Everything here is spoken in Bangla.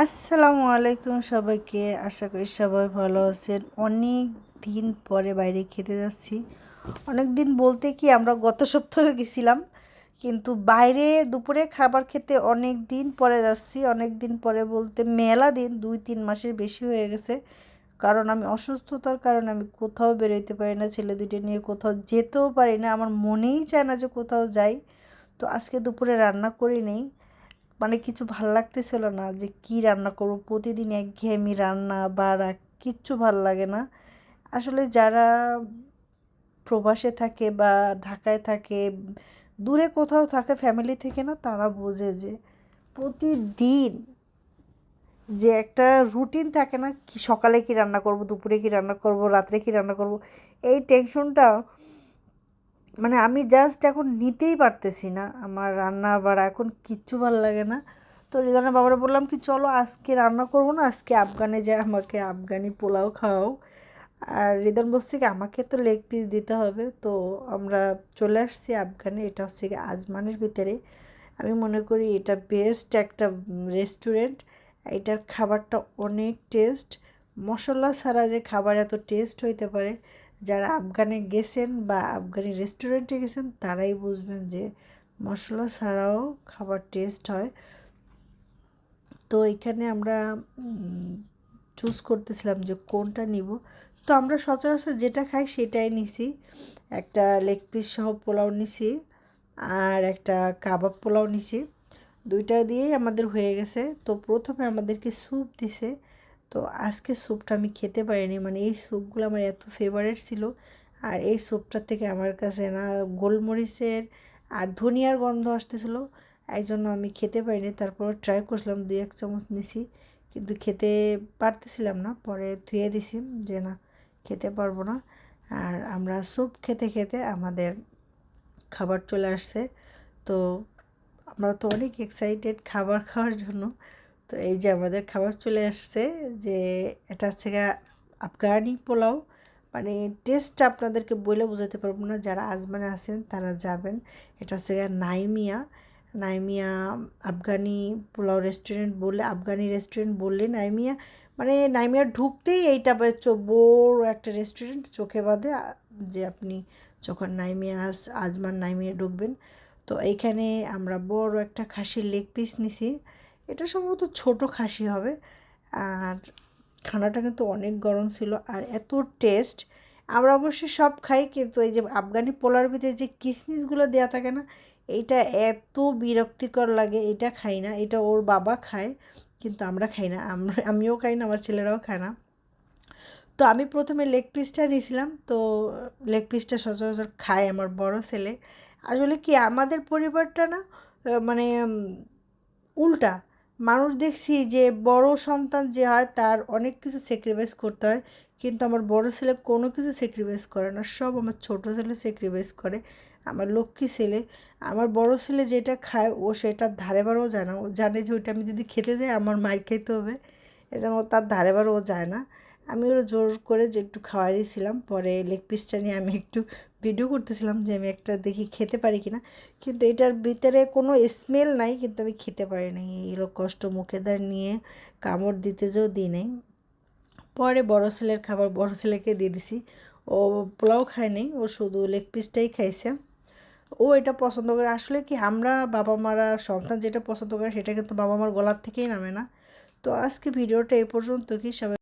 আসসালামু আলাইকুম সবাইকে। আশা করি সবাই ভালো আছেন। অনেক দিন পরে বাইরে খেতে যাচ্ছি। অনেক দিন বলতে কি আমরা গত সপ্তাহে গেছিলাম, কিন্তু বাইরে দুপুরে খাবার খেতে অনেক দিন পরে যাচ্ছি। অনেক দিন পরে বলতে মেলা দিন, দুই তিন মাসের বেশি হয়ে গেছে। কারণ আমি অসুস্থতার কারণে আমি কোথাও বেরোতে পারি না, ছেলে দুটো নিয়ে কোথাও যেতেও পারি না। আমার মনেই চায় না যে কোথাও যাই। তো আজকে দুপুরে রান্না করি নেই। মানে কিছু ভালো লাগতেছিল না যে কি রান্না করব? প্রতিদিন একঘেয়েমি রান্না, বাড়া, কিচ্ছু ভালো লাগে না। আসলে যারা প্রবাসে থাকে বা ঢাকায় থাকে, দূরে কোথাও থাকে ফ্যামিলি থেকে না, তারা বোঝে যে প্রতিদিন যে একটা রুটিন থাকে না, কি সকালে কি রান্না করব, দুপুরে কি রান্না করব, রাত্রে কি রান্না করব, এই টেনশনটা মানে আমি জাস্ট এখন নিতেই পারতেছি না আমার রান্না বাড়া, এখন কিচ্ছু ভালো লাগে না। তো রিদানের বাবারা বললাম কি, চলো আজকে রান্না করব না, আজকে আফগানে যায় আমাকে আফগানি পোলাও খাওয়াও। আর রিদান বলছে কি, আমাকে তো লেগ পিস দিতে হবে। তো আমরা চলে আসছি আফগানে, এটা হচ্ছে কি আজমানের ভিতরে। আমি মনে করি এটা বেস্ট একটা রেস্টুরেন্ট এটার খাবারটা অনেক টেস্ট মশলা ছাড়া যে খাবার এত টেস্ট হইতে পারে। যারা আফগানে গেছেন বা আফগানি রেস্টুরেন্টে গেছেন, তারাই বুঝবেন যে মশলা ছাড়াও খাবার টেস্ট হয়। তো এখানে আমরা চুজ করতেছিলাম যে কোনটা নিব। তো আমরা সচরাচর যেটা খাই সেটাই নিছি। একটা লেগ পিস সহ পোলাও নিছি আর একটা কাবাব পোলাও নিছি। দুইটা দিয়েই আমাদের হয়ে গেছে। তো প্রথমে আমাদেরকে স্যুপ দিছে। তো আজকে স্যুপটা আমি খেতে পারিনি। মানে এই স্যুপগুলো আমার এত ফেভারেট ছিল। আর এই স্যুপটার থেকে আমার কাছে না গোলমরিচের আর ধনিয়ার গন্ধ আসতেছিলো। এই জন্য আমি খেতে পারিনি। তারপর ট্রাই করছিলাম, দুই এক চামচ নিছি। কিন্তু খেতে পারতেছিলাম না। পরে ধুয়ে দিছি যে না, খেতে পারব না। আর আমরা স্যুপ খেতে খেতে আমাদের খাবার চলে আসছে। তো আমরা তো অনেক এক্সাইটেড খাবার খাওয়ার জন্য। তো এই যে আমাদের খাবার চলে আসছে যে এটা হচ্ছে আফগানি পোলাও। মানে টেস্টটা আপনাদেরকে বলে বোঝাতে পারব না, যারা আজমানে আছেন তারা যাবেন। এটা হচ্ছে নাইমিয়া। নাইমিয়া আফগানি পোলাও রেস্টুরেন্ট বললে আফগানি রেস্টুরেন্ট বললে নাইমিয়া। মানে নাইমিয়া ঢুকতেই এইটা বড় একটা রেস্টুরেন্ট চোখে বাঁধে যে আপনি যখন নাইমিয়া আস আজমান নাইমিয়া ঢুকবেন। তো এইখানে আমরা বড় একটা খাসির লেগ পিস নিছি। এটা সম্ভবত ছোট খাসি হবে। আর খানাটা কিন্তু অনেক গরম ছিল আর এত টেস্ট আমরা অবশ্যই সব খাই, কিন্তু এই যে আফগানি পোলার ভিতরে যে কিসমিসগুলো দেওয়া থাকে না এইটা এত বিরক্তিকর লাগে, এটা খাই না। এটা ওর বাবা খায়, কিন্তু আমরা খাই না। আমরা, আমিও খাই না, আমার ছেলেরাও খায় না। তো আমি প্রথমে লেগ পিসটা নিয়েছিলাম, তো লেগ পিসটা সচরাচর খায় আমার বড় ছেলে। আসলে কি আমাদের পরিবারটা না মানে উল্টা। মানুষ দেখছি যে বড় সন্তান যে হয় তার অনেক কিছু স্যাক্রিফাইস করতে হয়, কিন্তু আমার বড় ছেলে কোনো কিছু স্যাক্রিফাইস করে না। সব আমার ছোট ছেলে স্যাক্রিফাইস করে, আমার লক্ষ্মী ছেলে। আমার বড় ছেলে যেটা খায় ও সেটা ধারে বারও যায় না। ও জানে যে ওইটা আমি যদি খেতে যাই আমার মায়ের খেতে হবে। এজন্য তার ধারে বারও যায় না। আমি ওরা জোর করে যে একটু খাওয়াই দিয়েছিলাম, পরে লেগ পিসটা নিয়ে আমি একটু ভিডিও করতেছিলাম যে আমি একটা দেখি খেতে পারি কি না কিন্তু এটার ভিতরে কোনো স্মেল নাই, কিন্তু আমি খেতে পারি নাই। এগুলো কষ্ট মুখেদার নিয়ে কামড় দিতে যেও দিই নাই। পরে বড়ো ছেলের খাবার বড় ছেলেকে দিয়ে দিছি। ও পোলাও খায় নেই, ও শুধু লেগ পিসটাই খাইছে। ও এটা পছন্দ করে, আসলে কি আমরা বাবা মারা সন্তান যেটা পছন্দ করে সেটা কিন্তু বাবা মার গলার থেকেই নামে না। তো আজকে ভিডিওটা এই পর্যন্ত কি সবাই